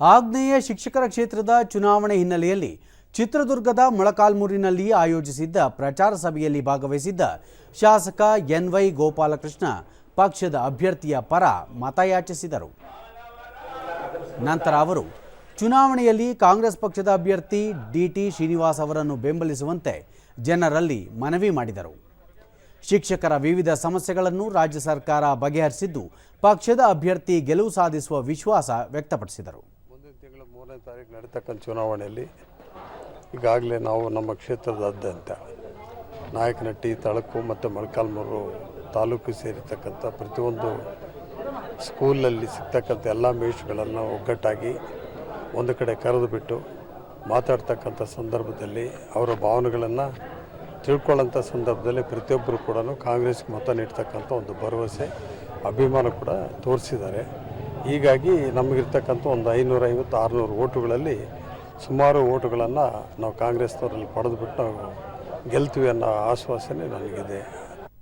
ಆಗ್ನೇಯ ಶಿಕ್ಷಕರ ಕ್ಷೇತ್ರದ ಚುನಾವಣೆ ಹಿನ್ನೆಲೆಯಲ್ಲಿ ಚಿತ್ರದುರ್ಗದ ಮೊಳಕಾಲ್ಮೂರಿನಲ್ಲಿ ಆಯೋಜಿಸಿದ್ದ ಪ್ರಚಾರ ಸಭೆಯಲ್ಲಿ ಭಾಗವಹಿಸಿದ್ದ ಶಾಸಕ ಎನ್ ವೈ ಗೋಪಾಲಕೃಷ್ಣ ಪಕ್ಷದ ಅಭ್ಯರ್ಥಿಯ ಪರ ಮತಯಾಚಿಸಿದರು. ನಂತರ ಅವರು ಚುನಾವಣೆಯಲ್ಲಿ ಕಾಂಗ್ರೆಸ್ ಪಕ್ಷದ ಅಭ್ಯರ್ಥಿ ಡಿಟಿ ಶ್ರೀನಿವಾಸ್ ಅವರನ್ನು ಬೆಂಬಲಿಸುವಂತೆ ಜನರಲ್ಲಿ ಮನವಿ ಮಾಡಿದರು. ಶಿಕ್ಷಕರ ವಿವಿಧ ಸಮಸ್ಯೆಗಳನ್ನು ರಾಜ್ಯ ಸರ್ಕಾರ ಬಗೆಹರಿಸಿದ್ದು ಪಕ್ಷದ ಅಭ್ಯರ್ಥಿ ಗೆಲುವು ಸಾಧಿಸುವ ವಿಶ್ವಾಸ ವ್ಯಕ್ತಪಡಿಸಿದರು. ತಿಂಗಳ ಮೂರನೇ ತಾರೀಕು ನಡೀತಕ್ಕಂಥ ಚುನಾವಣೆಯಲ್ಲಿ ಈಗಾಗಲೇ ನಾವು ನಮ್ಮ ಕ್ಷೇತ್ರದಾದ್ಯಂತ ನಾಯಕನಟ್ಟಿ, ತಳಕು ಮತ್ತು ಮೊಳಕಾಲ್ಮೂರು ತಾಲೂಕು ಸೇರಿರ್ತಕ್ಕಂಥ ಪ್ರತಿಯೊಂದು ಸ್ಕೂಲಲ್ಲಿ ಸಿಗ್ತಕ್ಕಂಥ ಎಲ್ಲ ಮೇಷುಗಳನ್ನು ಒಗ್ಗಟ್ಟಾಗಿ ಒಂದು ಕಡೆ ಕರೆದು ಬಿಟ್ಟು ಮಾತಾಡ್ತಕ್ಕಂಥ ಸಂದರ್ಭದಲ್ಲಿ ಅವರ ಭಾವನೆಗಳನ್ನು ತಿಳ್ಕೊಳ್ಳೋಂಥ ಸಂದರ್ಭದಲ್ಲಿ ಪ್ರತಿಯೊಬ್ಬರು ಕೂಡ ಕಾಂಗ್ರೆಸ್ಗೆ ಮತ ನೀಡ್ತಕ್ಕಂಥ ಒಂದು ಭರವಸೆ, ಅಭಿಮಾನ ಕೂಡ ತೋರಿಸಿದ್ದಾರೆ. ಹೀಗಾಗಿ ನಮಗಿರ್ತಕ್ಕಂಥ ಒಂದು ಐನೂರೈವತ್ತು, ಆರುನೂರು ಓಟುಗಳಲ್ಲಿ ಸುಮಾರು ಓಟುಗಳನ್ನು ನಾವು ಕಾಂಗ್ರೆಸ್ನವರಲ್ಲಿ ಪಡೆದುಬಿಟ್ಟು ನಾವು ಗೆಲ್ತೀವಿ ಅನ್ನೋ ಆಶ್ವಾಸನೆ ನನಗಿದೆ.